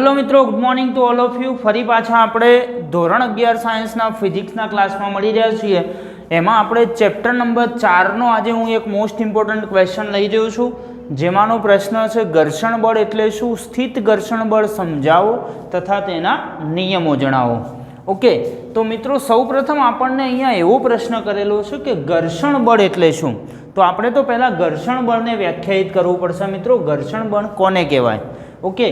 Hello મિત્રો good morning to all of you ફરી પાછા આપણે ધોરણ અગિયાર સાયન્સના ફિઝિક્સના ક્લાસમાં મળી રહ્યા છીએ. એમાં આપણે ચેપ્ટર નંબર ચારનો આજે હું એક મોસ્ટ ઇમ્પોર્ટન્ટ ક્વેશ્ચન લઈ રહ્યો છું. જેમાંનો પ્રશ્ન છે, ઘર્ષણ બળ એટલે શું? સ્થિત ઘર્ષણ બળ સમજાવો તથા તેના નિયમો જણાવો. ઓકે તો મિત્રો, સૌપ્રથમ આપણને અહીંયા એવો પ્રશ્ન કરેલો છે કે ઘર્ષણ બળ એટલે શું? તો આપણે તો પહેલાં ઘર્ષણ બળને વ્યાખ્યાયિત કરવું પડશે મિત્રો. ઘર્ષણ બળ કોને કહેવાય? ઓકે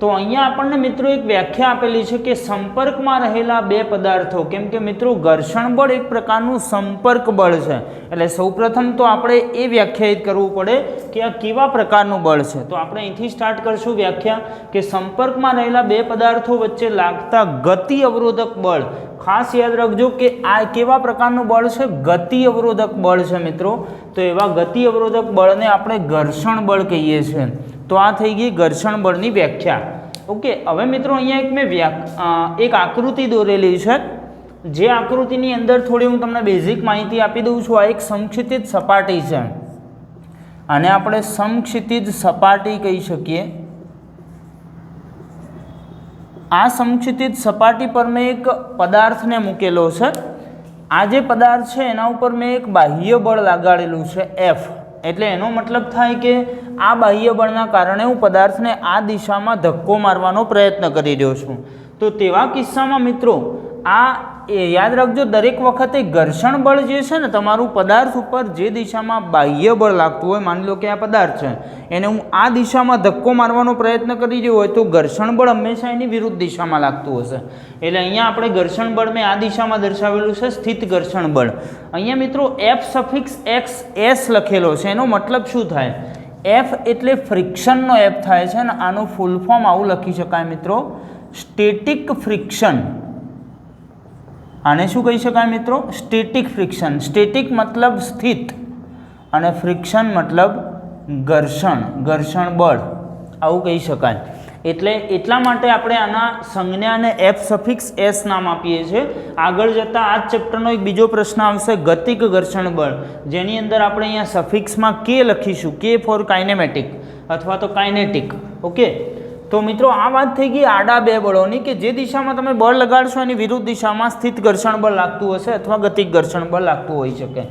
તો અહીંયા આપણને મિત્રો એક વ્યાખ્યા આપેલી છે કે સંપર્કમાં રહેલા બે પદાર્થો, કેમ કે મિત્રો ઘર્ષણ બળ એક પ્રકારનું સંપર્ક બળ છે. એટલે સૌપ્રથમ તો આપણે એ વ્યાખ્યાયિત કરવું પડે કે આ કેવા પ્રકારનું બળ છે. તો આપણે અહીંથી સ્ટાર્ટ કરશું વ્યાખ્યા કે સંપર્કમાં રહેલા બે પદાર્થો વચ્ચે લાગતા ગતિ અવરોધક બળ. ખાસ યાદ રાખજો કે આ કેવા પ્રકારનું બળ છે? ગતિ અવરોધક બળ છે મિત્રો. તો એવા ગતિ અવરોધક બળને આપણે ઘર્ષણ બળ કહીએ છીએ. તો આ થઈ ગઈ ઘર્ષણ બળની વ્યાખ્યા. ઓકે, હવે મિત્રો અહીંયા એક મેં વ્યા એક આકૃતિ દોરેલી છે. જે આકૃતિની અંદર થોડી હું તમને બેઝિક માહિતી આપી દઉં છું. આ એક સમક્ષિતિજ સપાટી છે. આને આપણે સમક્ષિતિજ સપાટી કહી શકીએ. આ સમક્ષિતિજ સપાટી પર મેં એક પદાર્થને મૂકેલો છે. આ જે પદાર્થ છે, એના ઉપર મેં એક બાહ્ય બળ લગાડેલું છે એફ એટલે એનો મતલબ થાય કે આ બાહ્ય બળના કારણે હું પદાર્થને આ દિશામાં ધક્કો મારવાનો પ્રયત્ન કરી રહ્યો છું. તો તેવા કિસ્સામાં મિત્રો આ એ યાદ રાખજો, દરેક વખતે ઘર્ષણ બળ જે છે ને, તમારું પદાર્થ ઉપર જે દિશામાં બાહ્ય બળ લાગતું હોય, માની લો કે આ પદાર્થ છે, એને હું આ દિશામાં ધક્કો મારવાનો પ્રયત્ન કરી રહ્યો હોય, તો ઘર્ષણ બળ હંમેશા એની વિરુદ્ધ દિશામાં લાગતું હશે. એટલે અહીંયા આપણે ઘર્ષણ બળ મેં આ દિશામાં દર્શાવેલું છે, સ્થિત ઘર્ષણ બળ. અહીંયા મિત્રો એફ સફિક્સ એક્સ એસ લખેલો છે, એનો મતલબ શું થાય? એફ એટલે ફ્રિક્શનનો એફ થાય છે ને, આનું ફૂલ ફોર્મ આવું લખી શકાય મિત્રો. સ્ટેટિક ફ્રિક્શન આને શું કહી શકાય મિત્રો? સ્ટેટિક ફ્રિક્શન સ્ટેટિક મતલબ સ્થિત અને ફ્રિક્શન મતલબ ઘર્ષણ. ઘર્ષણ બળ. આવું કહી શકાય. એટલે એટલા માટે આપણે આના સંજ્ઞાને એફ સફિક્સ એસ નામ આપીએ છીએ. આગળ જતાં આ ચેપ્ટરનો એક બીજો પ્રશ્ન આવશે, ગતિક ઘર્ષણ બળ. જેની અંદર આપણે અહીંયા સફિક્સમાં કે લખીશું. કે ફોર કાઇનેમેટિક અથવા તો કાઇનેટિક ઓકે તો મિત્રો, આ વાત થઈ ગઈ આડા બે બળોની કે જે દિશામાં તમે બળ લગાડશો એની વિરુદ્ધ દિશામાં સ્થિત ઘર્ષણ બળ લાગતું હશે અથવા ગતિક ઘર્ષણ બળ લાગતું હોઈ શકે.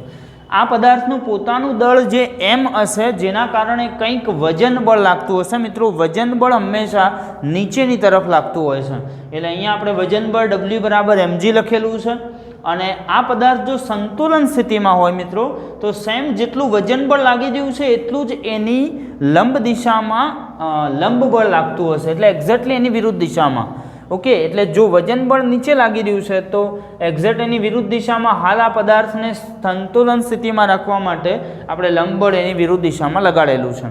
આ પદાર્થનું પોતાનું દળ જે એમ હશે, જેના કારણે કંઈક વજન બળ લાગતું હશે. મિત્રો, વજન બળ હંમેશા નીચેની તરફ લાગતું હોય છે. એટલે અહીંયા આપણે વજન બળ ડબલ્યુ બરાબર એમજી લખેલું છે. અને આ પદાર્થ જો સંતુલન સ્થિતિમાં હોય મિત્રો, તો સેમ જેટલું વજન બળ લાગી રહ્યું છે, એટલું જ એની લંબ દિશામાં લંબ બળ લાગતું હશે. એટલે એક્ઝેક્ટલી એની વિરુદ્ધ દિશામાં. ઓકે? એટલે જો વજન બળ નીચે લાગી રહ્યું છે, તો એક્ઝેક્ટ એની વિરુદ્ધ દિશામાં હાલ આ પદાર્થને સંતુલન સ્થિતિમાં રાખવા માટે આપણે લંબ બળ એની વિરુદ્ધ દિશામાં લગાડેલું છે.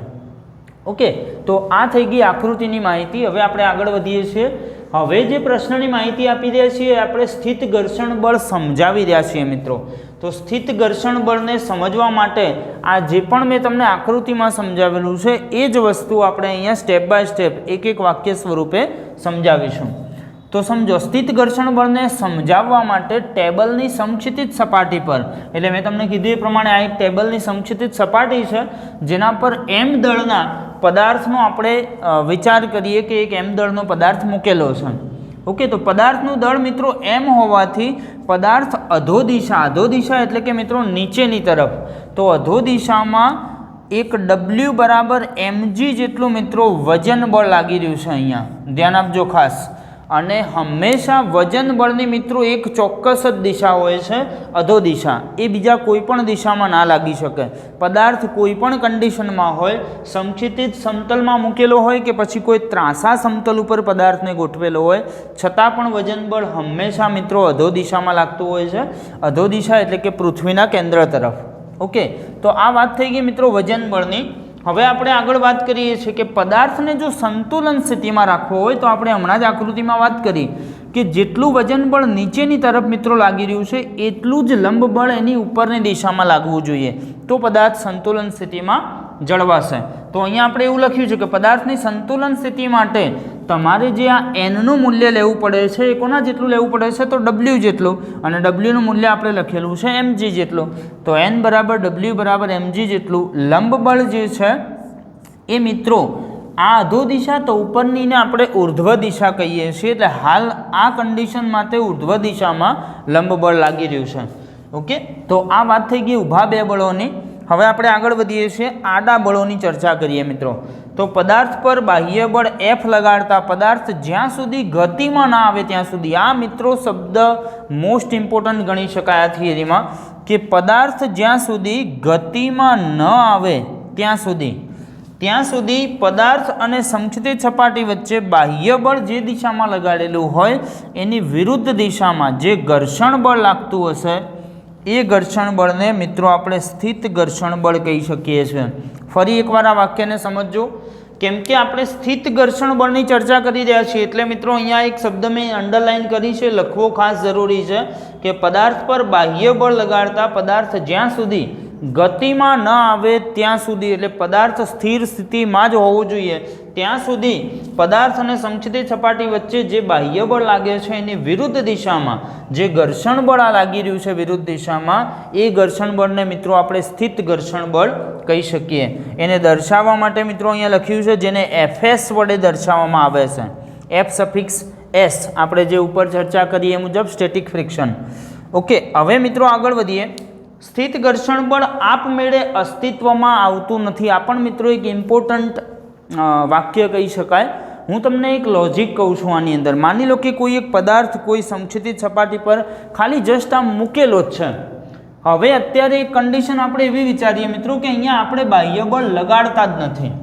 ઓકે? તો આ થઈ ગઈ આકૃતિની માહિતી. હવે આપણે આગળ વધીએ છીએ. હવે જે પ્રશ્નની માહિતી આપી રહ્યા છીએ, આપણે સ્થિત ઘર્ષણ બળ સમજાવી રહ્યા છીએ મિત્રો. તો સ્થિત ઘર્ષણ બળને સમજવા માટે આ જે પણ મેં તમને આકૃતિમાં સમજાવેલું છે, એ જ વસ્તુ આપણે અહીંયા સ્ટેપ બાય સ્ટેપ એક એક વાક્ય સ્વરૂપે સમજાવીશું. તો સમજો, સ્થિત ઘર્ષણ બળને સમજાવવા માટે ટેબલની સમક્ષિતિત સપાટી પર. એટલે મેં તમને કીધું એ પ્રમાણે આ એક ટેબલની સમક્ષિતિત સપાટી છે, જેના પર એમ દળના પદાર્થનો આપણે વિચાર કરીએ કે એક એમ દળનો પદાર્થ મૂકેલો છે. ઓકે, તો પદાર્થનું દળ મિત્રો એમ હોવાથી પદાર્થ અધો દિશા અધો દિશા એટલે કે મિત્રો નીચેની તરફ. તો અધો દિશામાં એક ડબલ્યુ બરાબર એમજી જેટલું મિત્રો વજન બળ લાગી રહ્યું છે અહીંયા. ધ્યાન આપજો ખાસ. અને હંમેશા વજન બળની મિત્રો એક ચોક્કસ જ દિશા હોય છે, અધો દિશા. એ બીજા કોઈ પણ દિશામાં ના લાગી શકે. પદાર્થ કોઈ પણ કન્ડિશનમાં હોય સંક્ષિતિત સમતલમાં મૂકેલો હોય કે પછી કોઈ ત્રાસા સમતલ ઉપર પદાર્થને ગોઠવેલો હોય, છતાં પણ વજન બળ હંમેશા મિત્રો અધો દિશામાં લાગતું હોય છે. અધો દિશા એટલે કે પૃથ્વીના કેન્દ્ર તરફ. ઓકે? તો આ વાત થઈ ગઈ મિત્રો વજન બળની. હવે આપણે આગળ વાત કરીએ છીએ કે પદાર્થને જો સંતુલન સ્થિતિમાં રાખવો હોય તો આપણે હમણાં જ આકૃતિમાં વાત કરી કે જેટલું વજન બળ નીચેની તરફ મિત્રો લાગી રહ્યું છે, એટલું જ લંબ બળ એની ઉપરની દિશામાં લાગવું જોઈએ. તો પદાર્થ સંતુલન સ્થિતિમાં જળવાશે. તો અહીંયા આપણે એવું લખ્યું છે કે પદાર્થની સંતુલન સ્થિતિ માટે તમારે જે આ એનનું મૂલ્ય લેવું પડે છે, એ કોના જેટલું લેવું પડે છે, તો ડબલ્યુ જેટલું. અને ડબલ્યુનું મૂલ્ય આપણે લખેલું છે એમજી જેટલું. તો એન બરાબર ડબલ્યુ બરાબર એમજી જેટલું. લંબબળ જે છે, એ મિત્રો, આ અધો દિશા તો ઉપરનીને આપણે ઉર્ધ્વ દિશા કહીએ છીએ, એટલે હાલ આ કન્ડિશન માટે ઉર્ધ્વ દિશામાં લંબબળ લાગી રહ્યું છે. ઓકે? તો આ વાત થઈ ગઈ ઊભા બે બળોની. હવે આપણે આગળ વધીએ છીએ આડા બળોની ચર્ચા કરીએ મિત્રો. તો પદાર્થ પર બાહ્ય બળ એફ લગાડતા પદાર્થ જ્યાં સુધી ગતિમાં ના આવે ત્યાં સુધી આ મિત્રો શબ્દ મોસ્ટ ઇમ્પોર્ટન્ટ ગણી શકાય આ થિયરીમાં કે પદાર્થ જ્યાં સુધી ગતિમાં ન આવે ત્યાં સુધી. ત્યાં સુધી પદાર્થ અને સમક્ષિતિજ સપાટી વચ્ચે બાહ્ય બળ જે દિશામાં લગાડેલું હોય એની વિરુદ્ધ દિશામાં જે ઘર્ષણ બળ લાગતું હશે, એ ઘર્ષણ બળને મિત્રો આપણે સ્થિત ઘર્ષણ બળ કહી શકીએ છીએ. ફરી એકવાર આ વાક્યને સમજજો. કેમ કે આપણે સ્થિત ઘર્ષણ બળની ચર્ચા કરી રહ્યા છીએ, એટલે મિત્રો અહીંયા એક શબ્દ મેં અંડરલાઇન કરી છે, લખવો ખાસ જરૂરી છે કે પદાર્થ પર બાહ્ય બળ લગાડતા પદાર્થ જ્યાં સુધી ગતિમાં ન આવે ત્યાં સુધી, એટલે પદાર્થ સ્થિર સ્થિતિમાં જ હોવું જોઈએ. ત્યાં સુધી પદાર્થ અને સમક્ષિતિજ સપાટી વચ્ચે જે બાહ્ય બળ લાગે છે એની વિરુદ્ધ દિશામાં, જે ઘર્ષણ બળ આ લાગી રહ્યું છે વિરુદ્ધ દિશામાં, એ ઘર્ષણ બળને મિત્રો આપણે સ્થિત ઘર્ષણ બળ કહી શકીએ. એને દર્શાવવા માટે મિત્રો અહીંયા લખ્યું છે જેને એફએસ વડે દર્શાવવામાં આવે છે. એફ સફિક્સ એસ આપણે જે ઉપર ચર્ચા કરીએ મુજબ સ્ટેટિક ફ્રિક્શન ઓકે હવે મિત્રો આગળ વધીએ. સ્થિત ઘર્ષણ બળ આપમેળે અસ્તિત્વમાં આવતું નથી. આ પણ મિત્રો એક ઇમ્પોર્ટન્ટ વાક્ય કહી શકાય. હું તમને એક લોજિક કહું છું આની અંદર. માની લો કે કોઈ એક પદાર્થ કોઈ સંક્ષિતિત સપાટી પર ખાલી જસ્ટ આમ મૂકેલો જ છે. હવે અત્યારે એક કન્ડિશન આપણે એવી વિચારીએ મિત્રો કે અહીંયા આપણે બાહ્ય બળ લગાડતા જ નથી.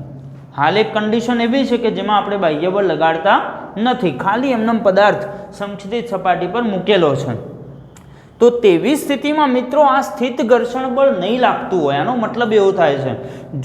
હાલ એક કન્ડિશન એવી છે કે જેમાં આપણે બાહ્ય બળ લગાડતા નથી. ખાલી એમનો પદાર્થ સંક્ષિતિત સપાટી પર મૂકેલો છે. તો તેવી સ્થિતિમાં મિત્રો આ સ્થિત ઘર્ષણ બળ નહીં લાગતું હોય. આનો મતલબ એવો થાય છે,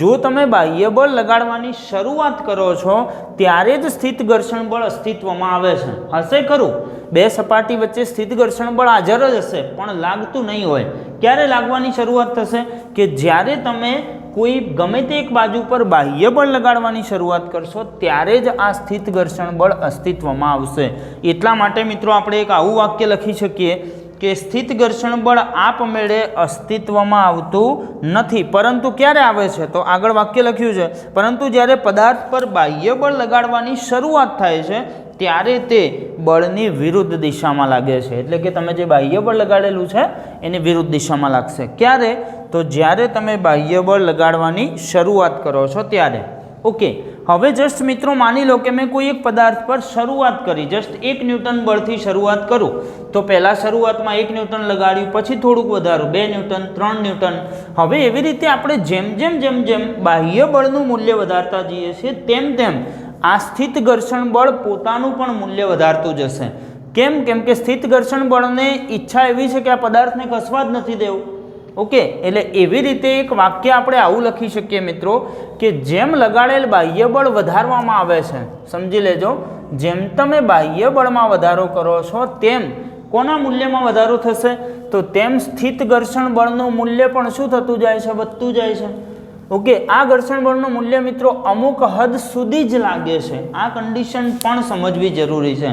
જો તમે બાહ્ય બળ લગાડવાની શરૂઆત કરો છો, ત્યારે જ સ્થિત ઘર્ષણ બળ અસ્તિત્વમાં આવે છે. હશે ખરું? બે સપાટી વચ્ચે સ્થિત ઘર્ષણ બળ હાજર જ હશે, પણ લાગતું નહીં હોય. ક્યારે લાગવાની શરૂઆત થશે? કે જ્યારે તમે કોઈ ગમે તે એક બાજુ પર બાહ્ય બળ લગાડવાની શરૂઆત કરશો, ત્યારે જ આ સ્થિત ઘર્ષણ બળ અસ્તિત્વમાં આવશે. એટલા માટે મિત્રો આપણે એક આવું વાક્ય લખી શકીએ કે સ્થિત ઘર્ષણ બળ આપમેળે અસ્તિત્વમાં આવતું નથી. પરંતુ ક્યારે આવે છે? તો આગળ વાક્ય લખ્યું છે. પરંતુ જ્યારે પદાર્થ પર બાહ્ય બળ લગાડવાની શરૂઆત થાય છે, ત્યારે તે બળની વિરુદ્ધ દિશામાં લાગે છે. એટલે કે તમે જે બાહ્ય બળ લગાડેલું છે, એની વિરુદ્ધ દિશામાં લાગશે. ક્યારે? તો જ્યારે તમે બાહ્ય બળ લગાડવાની શરૂઆત કરો છો, ત્યારે. ઓકે. હવે જસ્ટ મિત્રો માની લો કે મેં કોઈ એક પદાર્થ પર શરૂઆત કરી જસ્ટ એક ન્યૂટન બળથી શરૂઆત કરું, તો પહેલાં શરૂઆતમાં એક ન્યૂટન લગાડ્યું, પછી થોડુંક વધારું, બે ન્યૂટન, ત્રણ ન્યૂટન. હવે એવી રીતે આપણે જેમ જેમ જેમ જેમ બાહ્ય બળનું મૂલ્ય વધારતા જઈએ છીએ, તેમ તેમ આ સ્થિત ઘર્ષણ બળ પોતાનું પણ મૂલ્ય વધારતું જશે. કેમ? કેમ કે સ્થિત ઘર્ષણ બળને ઈચ્છા એવી છે કે આ પદાર્થને કસવા જ નથી દેવું. ઓકે, એટલે એવી રીતે એક વાક્ય આપણે આવું લખી શકીએ મિત્રો કે જેમ લગાડેલ બાહ્ય બળ વધારવામાં આવે છે, સમજી લેજો. જેમ તમે બાહ્ય બળમાં વધારો કરો છો, તેમ કોના મૂલ્યમાં વધારો થશે? તો તેમ સ્થિત ઘર્ષણ બળનું મૂલ્ય પણ શું થતું જાય છે? વધતું જાય છે. ઓકે, આ ઘર્ષણ બળનું મૂલ્ય મિત્રો અમુક હદ સુધી જ લાગે છે. આ કન્ડિશન પણ સમજવી જરૂરી છે.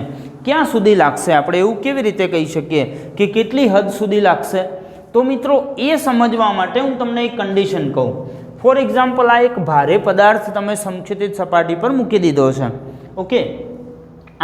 ક્યાં સુધી લાગશે? આપણે એવું કેવી રીતે કહી શકીએ કે કેટલી હદ સુધી લાગશે? તો મિત્રો, એ સમજવા માટે હું તમને એક કન્ડિશન કહું. ફોર એક્ઝામ્પલ આ એક ભારે પદાર્થ તમે સંક્ષેપિત સપાટી પર મૂકી દીધો છે. ઓકે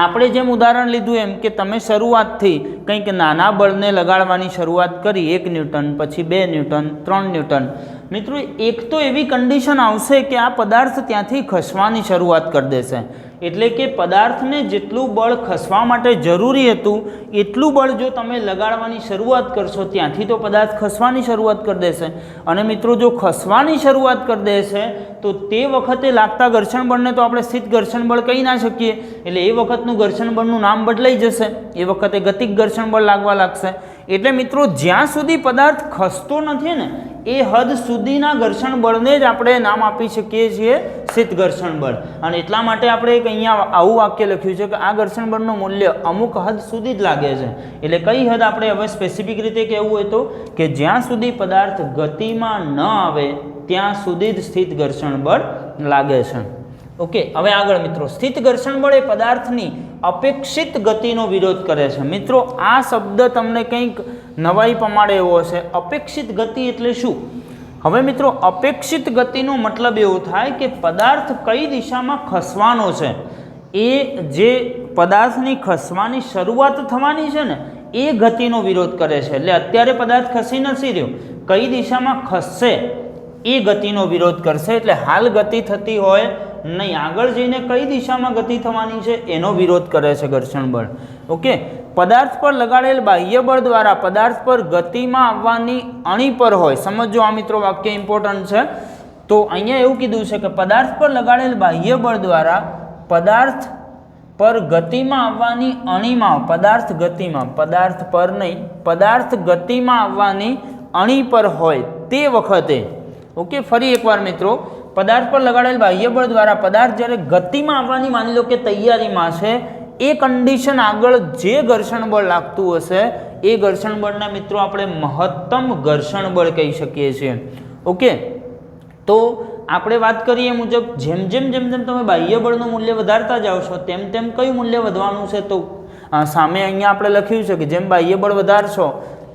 આપણે જેમ ઉદાહરણ લીધું એમ કે તમે શરૂઆતથી કંઈક નાના બળને લગાડવાની શરૂઆત કરી, એક ન્યૂટન, પછી બે ન્યૂટન, ત્રણ ન્યૂટન. મિત્રો, એક તો એવી કન્ડિશન આવશે કે આ પદાર્થ ત્યાંથી ખસવાની શરૂઆત કરી દેશે. એટલે કે પદાર્થને જેટલું બળ ખસવા માટે જરૂરી હતું, એટલું બળ જો તમે લગાડવાની શરૂઆત કરશો, ત્યાંથી તો પદાર્થ ખસવાની શરૂઆત કરી દેશે. અને મિત્રો, જો ખસવાની શરૂઆત કરી દેશે, તો તે વખતે લાગતા ઘર્ષણ બળને તો આપણે સ્થિત ઘર્ષણ બળ કહી ના શકીએ. એટલે એ વખતનું ઘર્ષણ બળનું નામ બદલાઈ જશે. એ વખતે ગતિક ઘર્ષણ બળ લાગવા લાગશે. એટલે મિત્રો, જ્યાં સુધી પદાર્થ ખસતો નથી ને, એ હદ સુધીના ઘર્ષણ બળને જ આપણે નામ આપી શકીએ છીએ સ્થિત ઘર્ષણ બળ અને એટલા માટે આપણે એક અહીંયા આવું વાક્ય લખ્યું છે કે આ ઘર્ષણ બળનું મૂલ્ય અમુક હદ સુધી જ લાગે છે. એટલે કઈ હદ આપણે હવે સ્પેસિફિક રીતે કહેવું હોય તો કે જ્યાં સુધી પદાર્થ ગતિમાં ન આવે, ત્યાં સુધી જ સ્થિત ઘર્ષણ બળ લાગે છે. ઓકે હવે આગળ મિત્રો, સ્થિત ઘર્ષણ બળ એ પદાર્થની અપેક્ષિત ગતિનો વિરોધ કરે છે. મિત્રો, આ શબ્દ તમને કંઈક નવાઈ પમાડે એવો હશે. અપેક્ષિત ગતિ એટલે શું? હવે મિત્રો, અપેક્ષિત ગતિનો મતલબ એવો થાય કે પદાર્થ કઈ દિશામાં ખસવાનો છે? એ જે પદાર્થની ખસવાની શરૂઆત થવાની છે ને, એ ગતિનો વિરોધ કરે છે. એટલે અત્યારે પદાર્થ ખસી નથી રહ્યો. કઈ દિશામાં ખસશે? એ ગતિનો વિરોધ કરશે. એટલે હાલ ગતિ થતી હોય નહીં, આગળ જઈને કઈ દિશામાં ગતિ થવાની છે એનો વિરોધ કરે છે ઘર્ષણ બળ. ઓકે? પદાર્થ પર લગાડેલ બાહ્ય બળ દ્વારા પદાર્થ પર ગતિમાં આવવાની અણી પર હોય. સમજો આ મિત્રો વાક્ય ઇમ્પોર્ટન્ટ છે. તો અહીંયા એવું કીધું છે કે પદાર્થ પર લગાડેલ બાહ્ય બળ દ્વારા પદાર્થ પર ગતિમાં આવવાની અણીમાં, પદાર્થ ગતિમાં, પદાર્થ પર નહીં, પદાર્થ ગતિમાં આવવાની અણી પર હોય તે વખતે. ઓકે? ફરી એકવાર મિત્રો પદાર્થ પર લગાડેલ બાહ્ય બળ દ્વારા પદાર્થ જ્યારે ગતિમાં આવવાની માની લો કે તૈયારીમાં છે, એ કન્ડિશન આગળ જે ઘર્ષણ બળ લાગતું હશે, એ ઘર્ષણ બળના મિત્રો આપણે મહત્તમ ઘર્ષણ બળ કહી શકીએ છીએ. ઓકે? તો આપણે વાત કરીએ મુજબ, જેમ જેમ જેમ જેમ તમે બાહ્ય બળનું મૂલ્ય વધારતા જાઓ છો, તેમ તેમ કયું મૂલ્ય વધવાનું છે? તો સામે અહીંયા આપણે લખ્યું છે કે જેમ બાહ્ય બળ વધારશો,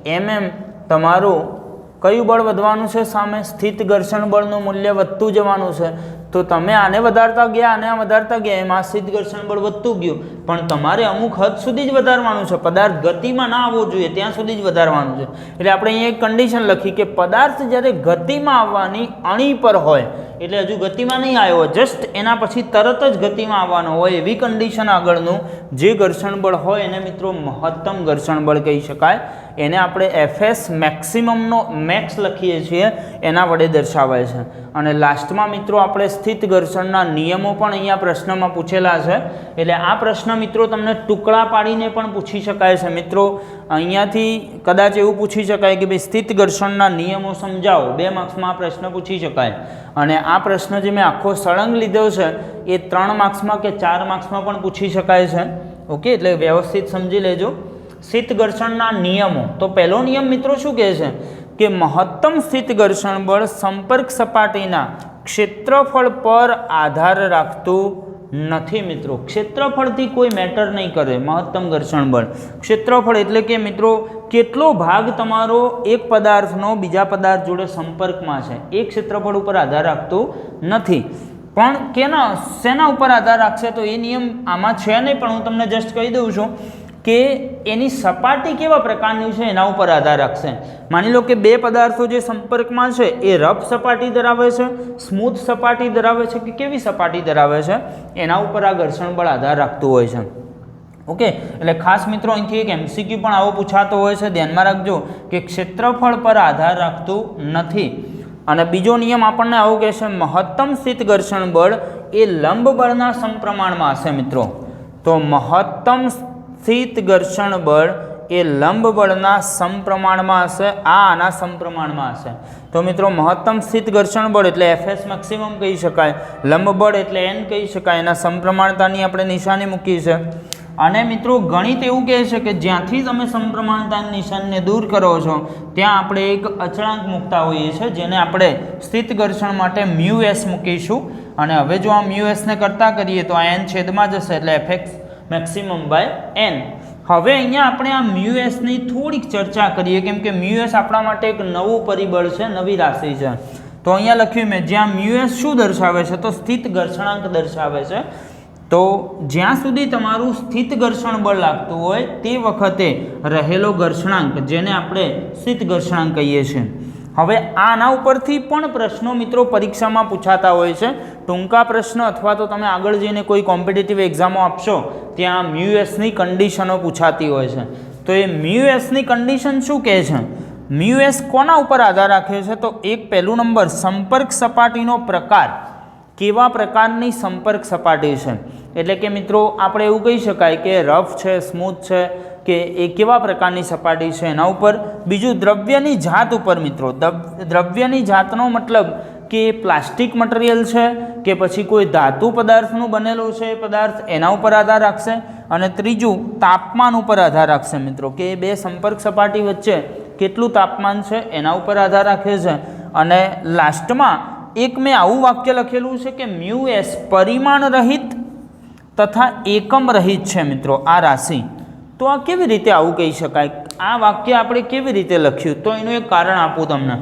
એમ એમ તમારું કયું બળ વધવાનું છે? સામે સ્થિત ઘર્ષણ બળનું મૂલ્ય વધતું જવાનું છે. તો તમે આને વધારતા ગયા, આને વધારતા ગયા, એમાં સ્થિત ઘર્ષણ બળ વધતું ગયું. પણ તમારે અમુક હદ સુધી જ વધારવાનું છે. પદાર્થ ગતિમાં ના આવવો જોઈએ, ત્યાં સુધી જ વધારવાનું છે. એટલે આપણે અહીંયા એક કન્ડિશન લખી કે પદાર્થ જ્યારે ગતિમાં આવવાની અણી પર હોય, એટલે હજુ ગતિમાં નહીં આવ્યો જસ્ટ એના પછી તરત જ ગતિમાં આવવાનો હોય એવી કન્ડિશન આગળનું જે ઘર્ષણ બળ હોય, એને મિત્રો મહત્તમ ઘર્ષણ બળ કહી શકાય. એને આપણે એફએસ મેક્સિમમનો મેક્સ લખીએ છીએ, એના વડે દર્શાવાય છે. અને લાસ્ટમાં મિત્રો આપણે સ્થિત ઘર્ષણના નિયમો પણ અહીંયા પ્રશ્નમાં પૂછેલા છે. એટલે આ પ્રશ્ન મિત્રો તમને ટુકડા પાડીને પણ પૂછી શકાય છે. મિત્રો, અહીંયાથી કદાચ એવું પૂછી શકાય કે ભાઈ સ્થિત ઘર્ષણના નિયમો સમજાવો. બે માર્ક્સમાં આ પ્રશ્ન પૂછી શકાય. અને આ પ્રશ્ન જે મેં આખો સળંગ લીધો છે, એ ત્રણ માર્ક્સમાં કે ચાર માર્ક્સમાં પણ પૂછી શકાય છે. ઓકે, એટલે વ્યવસ્થિત સમજી લેજો. સ્થિત ઘર્ષણના નિયમો. તો પહેલો નિયમ મિત્રો શું કહે છે? કે મહત્તમ શીત ઘર્ષણ બળ સંપર્ક સપાટીના ક્ષેત્રફળ પર આધાર રાખતું નથી મિત્રો. ક્ષેત્રફળથી કોઈ મેટર નહીં કરે મહત્તમ ઘર્ષણ બળ. ક્ષેત્રફળ એટલે કે મિત્રો, કેટલો ભાગ તમારો એક પદાર્થનો બીજા પદાર્થ જોડે સંપર્કમાં છે. એ ક્ષેત્રફળ ઉપર આધાર રાખતું નથી. પણ કેના, શેના ઉપર આધાર રાખશે તો એ નિયમ આમાં છે નહીં, પણ હું તમને જસ્ટ કહી દઉં છું. કે એની સપાટી કેવા પ્રકારની છે એના ઉપર આધાર રાખશે. માની લો કે બે પદાર્થો જે સંપર્કમાં છે, એ રફ સપાટી ધરાવે છે સ્મૂથ સપાટી ધરાવે છે કે કેવી સપાટી ધરાવે છે, એના ઉપર આ ઘર્ષણ બળ આધાર રાખતું હોય છે. ઓકે? એટલે ખાસ મિત્રો, અહીંથી એક એમસીક્યુ પણ આવો પૂછાતો હોય છે. ધ્યાનમાં રાખજો કે ક્ષેત્રફળ પર આધાર રાખતું નથી. અને બીજો નિયમ આપણને આવું કહે છે, મહત્તમ સ્થિત ઘર્ષણ બળ એ લંબ બળના સમપ્રમાણમાં હશે મિત્રો. તો મહત્તમ સ્થિત ઘર્ષણ બળ એ લંબ બળના સમપ્રમાણમાં હશે, આ આના સમપ્રમાણમાં હશે. તો મિત્રો, મહત્તમ સ્થિત ઘર્ષણ બળ એટલે એફએસ મેક્સિમમ કહી શકાય લંબ બળ એટલે એન કહી શકાય, એના સમપ્રમાણતાની આપણે નિશાની મૂકી છે. અને મિત્રો, ગણિત એવું કહે છે કે જ્યાંથી તમે સમપ્રમાણતાની નિશાનને દૂર કરો છો, ત્યાં આપણે એક અચળાંક મૂકતા હોઈએ છીએ, જેને આપણે સ્થિત ઘર્ષણ માટે મ્યુ એસ મૂકીશું. અને હવે જો આ મ્યુ એસને કરતાં કરીએ તો આ એન છેદમાં જશે, એટલે એફએક્સ મેક્સિમમ બાય એન હવે અહીંયા આપણે આ મ્યુએસની થોડીક ચર્ચા કરીએ, કેમ કે મ્યુએસ આપણા માટે એક નવું પરિબળ છે, નવી રાશિ છે. તો અહીંયા લખ્યું મેં, જ્યાં મ્યુએસ શું દર્શાવે છે? તો સ્થિત ઘર્ષણાંક દર્શાવે છે. તો જ્યાં સુધી તમારું સ્થિત ઘર્ષણ બળ લાગતું હોય, તે વખતે રહેલો ઘર્ષણાંક, જેને આપણે સ્થિત ઘર્ષણાંક કહીએ છીએ. હવે આના ઉપરથી પણ પ્રશ્નો મિત્રો પરીક્ષામાં પૂછાતા હોય છે. ટૂંકા પ્રશ્ન અથવા તો તમે આગળ જઈને કોઈ કોમ્પિટિટિવ એક્ઝામો આપશો, ત્યાં મ્યુએસની કન્ડિશનો પૂછાતી હોય છે. તો એ મ્યુએસની કન્ડિશન શું કહે છે? મ્યુએસ કોના ઉપર આધાર રાખે છે? તો એક પહેલું નંબર, સંપર્ક સપાટીનો પ્રકાર. કેવા પ્રકારની સંપર્ક સપાટી છે? એટલે કે મિત્રો, આપણે એવું કહી શકાય કે રફ છે સ્મૂથ છે કે એ કેવા પ્રકારની સપાટી છે એના ઉપર? બીજું, દ્રવ્યની જાત ઉપર મિત્રો. દ્રવ- દ્રવ્યની જાતનો મતલબ કે પ્લાસ્ટિક મટીરિયલ છે કે પછી કોઈ ધાતુ પદાર્થનું બનેલું છે પદાર્થ એના ઉપર આધાર રાખશે. અને ત્રીજું, તાપમાન ઉપર આધાર રાખશે મિત્રો. કે બે સંપર્ક સપાટી વચ્ચે કેટલું તાપમાન છે એના ઉપર આધાર રાખે છે. અને લાસ્ટમાં, એક મેં આવું વાક્ય લખેલું છે કે મ્યુ એસ પરિમાણ રહિત તથા એકમ રહિત છે મિત્રો, આ રાશિ. તો આ કેવી રીતે આવું કહી શકાય? આ વાક્ય આપણે કેવી રીતે લખ્યું? તો એનું એક કારણ આપું તમને.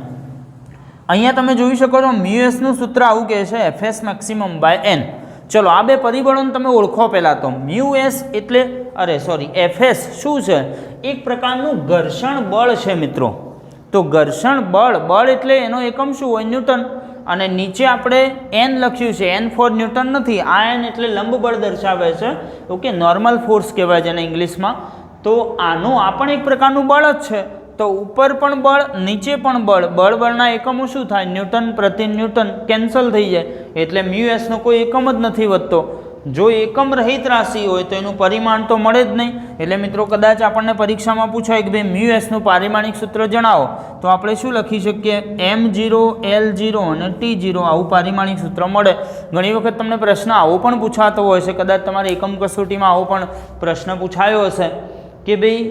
અહીંયા તમે જોઈ શકો છો, મ્યુએસનું સૂત્ર આવું કહે છે એફએસ મેક્સિમમ બાય એન ચલો, આ બે પરિબળોને તમે ઓળખો પહેલાં તો. મ્યુ એસ એટલે, અરે સોરી એફએસ શું છે? એક પ્રકારનું ઘર્ષણ બળ છે, મિત્રો. તો ઘર્ષણ બળ બળ એટલે એનો એકમ શું હોય? ન્યૂટન. અને નીચે આપણે એન લખ્યું છે. એન ફોર ન્યૂટન નથી. આ એન એટલે લંબ બળ દર્શાવે છે. ઓકે નોર્મલ ફોર્સ કહેવાય છે એને ઇંગ્લિશમાં. તો આનું આ પણ એક પ્રકારનું બળ જ છે. તો ઉપર પણ બળ, નીચે પણ બળ. બળ બળના એકમો શું થાય? ન્યૂટન પ્રતિ ન્યૂટન કેન્સલ થઈ જાય. એટલે મ્યુ એસનો કોઈ એકમ જ નથી વધતો. જો એકમ રહિત રાશિ હોય તો એનું પરિમાણ તો મળે જ નહીં. એટલે મિત્રો કદાચ આપણને પરીક્ષામાં પૂછાય કે ભાઈ મ્યુ એસનું પારિમાણિક સૂત્ર જણાવો. તો આપણે શું લખી શકીએ? એમ જીરો, એલ જીરો અને ટી જીરો આવું પારિમાણિક સૂત્ર મળે. ઘણી વખત તમને પ્રશ્ન આવો પણ પૂછાતો હોય છે. કદાચ તમારે એકમ કસોટીમાં આવો પણ પ્રશ્ન પૂછાયો હશે. કે ભાઈ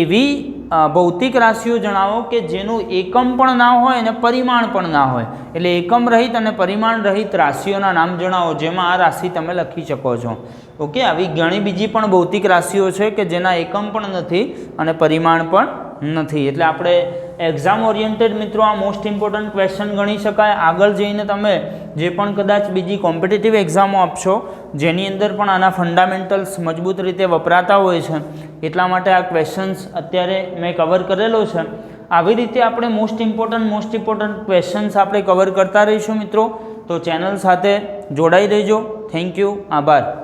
એવી ભૌતિક રાશિઓ જણાવો કે જેનું એકમ પણ ના હોય અને પરિમાણ પણ ના હોય. એટલે એકમ રહિત અને પરિમાણ રહિત રાશિઓના નામ જણાવો, જેમાં આ રાશિ તમે લખી શકો છો. ઓકે, આવી ઘણી બીજી પણ ભૌતિક રાશિઓ છે કે જેના એકમ પણ નથી અને પરિમાણ પણ નથી. એટલે આપણે એક્ઝામ ઓરિએન્ટેડ મિત્રો, આ મોસ્ટ ઇમ્પોર્ટન્ટ ક્વેશ્ચન ગણી શકાય. આગળ જઈને તમે જે પણ કદાચ બીજી કોમ્પિટિટિવ એક્ઝામો આપશો, જેની અંદર પણ આના ફંડામેન્ટલ્સ મજબૂત રીતે વપરાતા હોય છે, એટલા માટે આ ક્વેશ્ચન્સ અત્યારે મેં કવર કરેલો છે. આવી રીતે આપણે most important most important questions આપણે કવર કરતા રહીશું મિત્રો. તો ચેનલ સાથે જોડાઈ રહેજો. થેન્ક યુ આભાર.